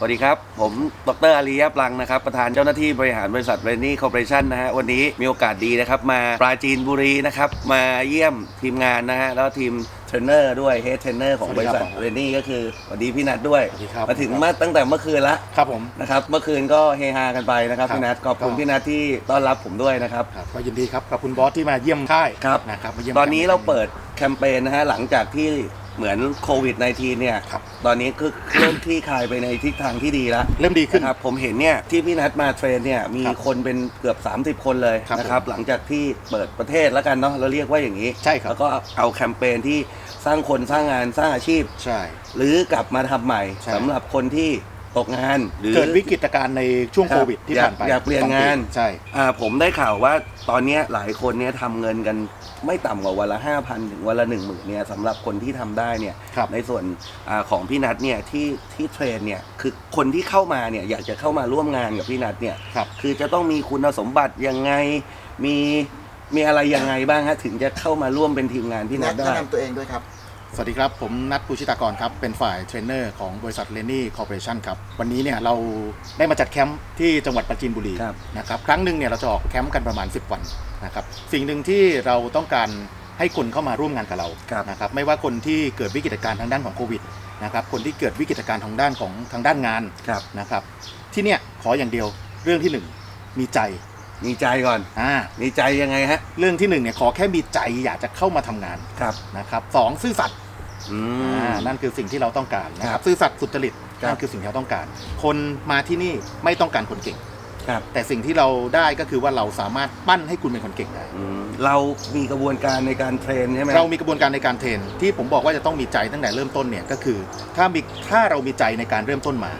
สวัสดีครับ ผมดรอารียะปลังนะครับ ประธานเจ้าหน้าที่บริหารบริษัทเรนนี่คอร์ปอเรชั่นนะฮะวันนี้มีโอกาสดีนะครับ มาปราจีนบุรีนะครับ มาเยี่ยมทีมงานนะฮะแล้วทีมเทรนเนอร์ด้วยเฮดเทรนเนอร์ของบริษัทสวัสดีครับเรนนี่ก็คือสวัสดีพี่นัทด้วย สวัสดีครับมาถึงมาตั้งแต่เมื่อคืนละครับผมนะครับเมื่อคืนก็เฮฮากันไปนะครับครับพี่นัทขอบคุณก็พี่นัทที่ต้อนรับผมด้วยนะครับครับก็ยินดีครับขอบคุณบอสที่มาเยี่ยมค่ายครับนะครับมาเยี่ยมตอนนี้เราเปิดแคมเปญนะฮะหลังจากที่ เหมือนโควิด -19 เนี่ย ครับ ตอนนี้คือเริ่มที่คลายไปในทิศทางที่ดีแล้วเริ่มดีขึ้น นะครับผมเห็นเนี่ยที่พี่นัดมาเทรนเนี่ยมีครับคนเป็นเกือบ 30 คนเลยครับนะครับหลังจากที่เปิดประเทศแล้วกันเนาะเราเรียกว่าอย่างนี้ใช่ครับ แล้วก็เอาแคมเปญที่สร้างคนสร้างงานสร้างอาชีพ ใช่ หรือกลับมาทำใหม่ใช่ สำหรับคนที่ ตกงานหรือ เกิดวิกฤตการณ์ในช่วงครับโควิดที่อยากผ่านไปอยากเปลี่ยนสปีงาน ใช่ อ่าผมได้ข่าวว่าตอนเนี้ยหลายคนเนี่ยทำเงินกันไม่ต่ำกว่าวันละ5,000ถึงวันละ1 0,000เนี่ยสำหรับคนที่ทำได้เนี่ยครับ ในส่วนอาของพี่นัทเนี่ยที่ที่เทรนเนี่ยคือคนที่เข้ามาเนี่ยอยากจะเข้ามาร่วมงานกับพี่นัทเนี่ยครับ คือจะต้องมีคุณสมบัติยังไงมีมีอะไรยังไงบ้างฮะถึงจะเข้ามาร่วมเป็นทีมงานพี่นัแนะทได้ นำตัวเองด้วยครับ สวัสดีครับ ผมนัทภูชิตากรครับ เป็นฝ่ายเทรนเนอร์ของบริษัทเลนนี่คอร์ปอเรชั่นครับ วันนี้เนี่ยเราได้มาจัดแคมป์ที่จังหวัดปราจีนบุรีครับ นะครับ ครั้งหนึ่งเนี่ยเราจะออกแคมป์กันประมาณ 10 วันนะครับ สิ่งหนึ่งที่เราต้องการให้คนเข้ามาร่วมงานกับเราครับ นะครับ ไม่ว่าคนที่เกิดวิกฤตการณ์ทางด้านของโควิดนะครับ คนที่เกิดวิกฤตการณ์ทางด้านของทางด้านงานครับ นะครับ ที่เนี่ยขออย่างเดียวเรื่องที่หนึ่งมีใจ มีใจก่อนอ่ามีใจยังไงฮะเรื่องที่หนึ่งเนี่ยขอแค่มีใจอยากจะเข้ามาทำงานครับนะครับสองซื่อสัตย์อืม อ่านั่นคือสิ่งที่เราต้องการนะคครัรับบซื่อสัตย์สุจริตครับ นั่นคือสิ่งที่เราต้องการ คนมาที่นี่ไม่ต้องการคนเก่ง ครับแต่สิ่งที่เราได้ก็คือว่าเราสามารถปั้นให้คุณเป็นคนเก่งได้ อืมเรามีกระบวนการในการเทรนใช่ไหมเรามีกระบวนการในการเทรนที่ผมบอกว่าจะต้องมีใจตั้งแต่เริ่มต้นเนี่ยก็คือ ถ้ามีถ้าเรามีใจในการเริ่มต้นมา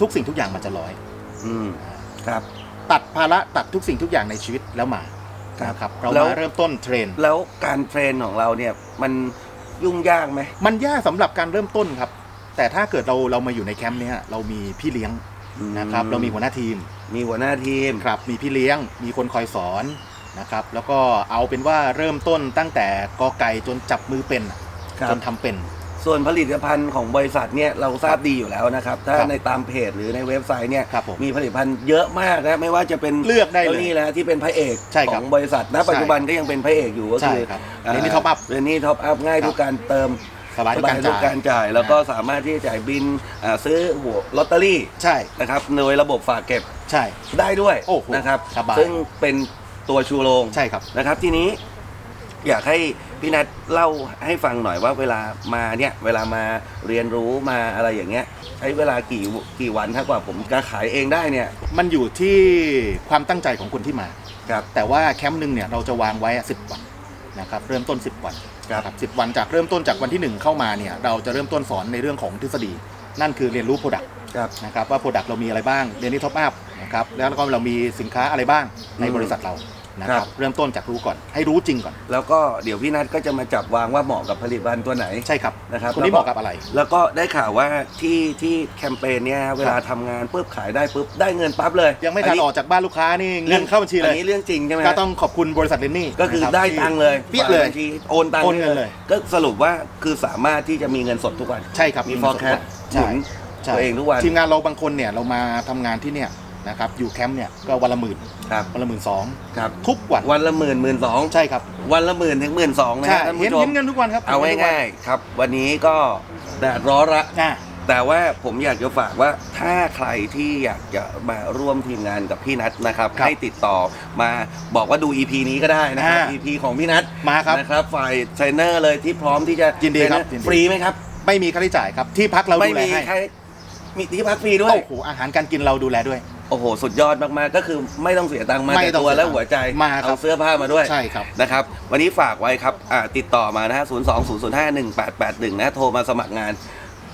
ทุกสิ่งทุกอย่างมันจะร้อย อืมครับ ตัดภาระตัดทุกสิ่งทุกอย่างในชีวิตแล้วมาครับนะครับเราแล้วมาเริ่มต้นเทรน แล้วการเทรนของเราเนี่ยมันยุ่งยากไหมมันยากสำหรับการเริ่มต้นครับ แต่ถ้าเกิดเราเรามาอยู่ในแคมป์เนี้ยเรามีพี่เลี้ยงนะครับเรามีหัวหน้าทีม มีหัวหน้าทีมครับมีพี่เลี้ยง มีคนคอยสอนนะครับแล้วก็เอาเป็นว่าเริ่มต้นตั้งแต่กอไก่จนจับมือเป็นครับจนทำเป็น ส่วนผลิตภัณฑ์ของบริษัทเนี่ยเราทราบดีอยู่แล้วนะครับ ถ้าครับในตามเพจหรือในเว็บไซต์เนี่ยครับผมมีผลิตภัณฑ์เยอะมากนะไม่ว่าจะเป็นเลือกได้เลยจ้านี่แหละที่เป็นพระเอกใช่ขครัอบงบริษัทณปัจจุบันก็ยังเป็นพระเอกอยู่ก็ใช่คือครับเรนนี่ท็อปอัพเรนนี่ท็อปอัพง่ายครับ ทุกการเติมสบายทุกการทุกการจ่าย จ่าย แล้วก็สามารถที่จะจ่ายบินอ่าซื้อหัวลอตเตอรี่ใช่นะครับโดยระบบฝากเก็บใช่ ได้ด้วยโอ้โหนะครับ สบาย ซึ่งเป็นตัวชูโรง ใช่ครับ นะครับทีนี้อยากให้ พี่นัทเล่าให้ฟังหน่อยว่าเวลามาเนี่ยเวลามาเรียนรู้มาอะไรอย่างเงี้ย ใช้เวลากี่กี่วันถ้ากว่าผมจะขายเองได้เนี่ยมันอยู่ที่ความตั้งใจของคนที่มา ครับ แต่ว่าแคมป์หนึ่งเนี่ยเราจะวางไว้สิบวันนะครับเริ่มต้น 10 วันครับสิบวันจากเริ่มต้นจากวันที่ 1 เข้ามาเนี่ยเราจะเริ่มต้นสอนในเรื่องของทฤษฎี นั่นคือเรียนรู้ Product ครับนะครับว่า Product เรามีอะไรบ้างเรียนที่ท็อปอัพนะครับแล้วก็เรามีสินค้าอะไรบ้างในอืมบริษัทเรา นะคครัรับบเริ่มต้นจากรู้ก่อน ให้รู้จริงก่อน แล้วก็เดี๋ยวพี่นัทก็จะมาจับวางว่าเหมาะกับผลิตภัณฑ์ตัวไหนใช่ครับนะครับคนนี้แล้วก็เหมาะกับอะไร แล้วก็ได้ข่าวว่าที่ที่แคมเปญเนี่ยเวลาทำงานปุ๊บขายได้ปุ๊บได้เงินปั๊บเลย ยังไม่ทันออกจากบ้านลูกค้านี่เงินเข้าบัญชีเลอัยนนี้เรื่องจริงใช่ไหมก็ต้องขอบคุณบริษัทเลนนี่ก็คือนะครับได้ที่ตังค์เลยเปี้ยเลยฝากบัญชีโอนตังค์โอนเงินเลย ก็สรุปว่าคือสามารถที่จะมีเงินสดทุกวันใช่ครับมีเงินฟอสร์ดแคทุสกต์ใช่หมุนใช่ตัวเองทุกวันทีมงานเราบางคนเนี่ยเรามาทำงานที่เนี่ย นะครับอยู่แคมป์เนี่ยก็วันละหมื่นครับวันละหมื่นสองครับทุกวันวันละหมื่นหมื่นสองใช่ครับวันละหมื่นถึงหมื่นสองนะใช่ฮะท่านเห็นผู้ชเห็มนเงินทุกวันครับเอาห็นทุกวันง่ายๆครับ วันนี้ก็แดดร้อนละ อ่า แต่ว่าผมอยากจะฝากว่าถ้าใครที่อยากจะมาร่วมทีมงานกับพี่นัทนะครับ ครับให้ติดต่อมาบอกว่าดู EP นี้ก็ได้นะครับ อ่า EP ของพี่นัทมาครับ นะครับฝ่ายเทรนเนอร์เลยที่พร้อมที่จะยินดีครับเทนเนอยินดี ฟรีไหมครับ ไม่มีค่าใช้จ่ายครับที่พักเราไม่ดูแลมีให้ใครมีที่พักฟรีด้วย โอ้โหอาหารการกินเราดูแลด้วย โอ้โห สุดยอดมากๆ ก็คือไม่ต้องเสียตังค์มาไม่แต่ต้องตัวเสียและตังค์หัวใจมาครับ เอาเสื้อผ้ามาด้วย ใช่ครับ นะครับวันนี้ฝากไว้ครับอ่าติดต่อมานะฮะ 0 2 0 0 5 1 8 8 1 นะ โทรมาสมัครงาน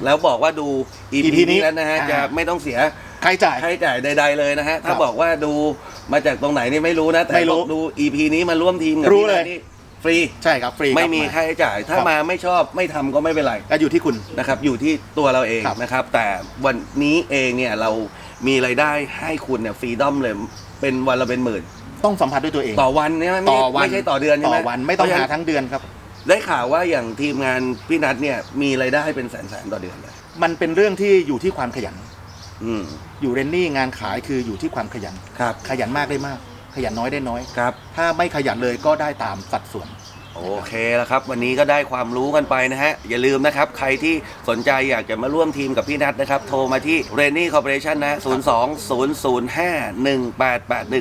แล้วบอกว่าดู EP, EP นี้แล้วนะฮะ อ่า จะไม่ต้องเสียใครจ่าย ค่าใช้จ่ายใด ๆ เลยนะฮะ ถ้าครับบอกว่าดูมาจากตรงไหนนี่ไม่รู้นะ แต่ไม่รู้บอกดู EP นี้มาร่วมทีมกับรู้พี่เลนัยทนี่ฟรี ใช่ครับฟรีไม่มีรับค่าใช้จ่าย ถ้าครับมาไม่ชอบไม่ทำก็ไม่เป็นไร ก็อยู่ที่คุณ นะครับอยู่ที่ตัวเราเองครับนะครับ แต่วันนี้เองเนี่ยเรา มีไรายได้ให้คุณเนี่ยฟรีดอมเลยเป็นวันละเป็นหมื่น ต้องสัมผัสด้วยตัวเอง ต่อวันเนี่ยไม่ต่อวัน ไม่ใช่ต่อเดือนใช่ต่ไหมอวันไม่ต้องเพระฉะหาทั้งเดือนครับ ได้ข่าวว่าอย่างทีมงานพี่นัทเนี่ยมีไรายได้เป็นแสนแสนๆต่อเดือนเลยมันเป็นเรื่องที่อยู่ที่ความขยัน อืมอยู่เรนนี่งานขายคืออยู่ที่ความขยัน ครับขยันมากได้มาก ขยันน้อยได้น้อย ครับ ถ้าไม่ขยันเลยก็ได้ตามสัดส่วน โอเคแล้วครับ วันนี้ก็ได้ความรู้กันไปนะฮะ อย่าลืมนะครับ ใครที่สนใจอยากจะมาร่วมทีมกับพี่นัทนะครับ โทรมาที่ r a i n y Corporation นะ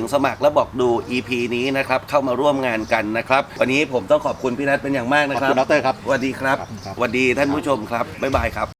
02-005-1881 สมัครแล้วบอกดู EP นี้นะครับ เข้ามาร่วมงานกันนะครับ วันนี้ผมต้องขอบคุณพี่นัทเป็นอย่างมากนะขอบครับคุณดรครับ สวัสดีครับขอบคุณครับ สวัสดีท่านผู้ชมครับ บ๊ายบายครับ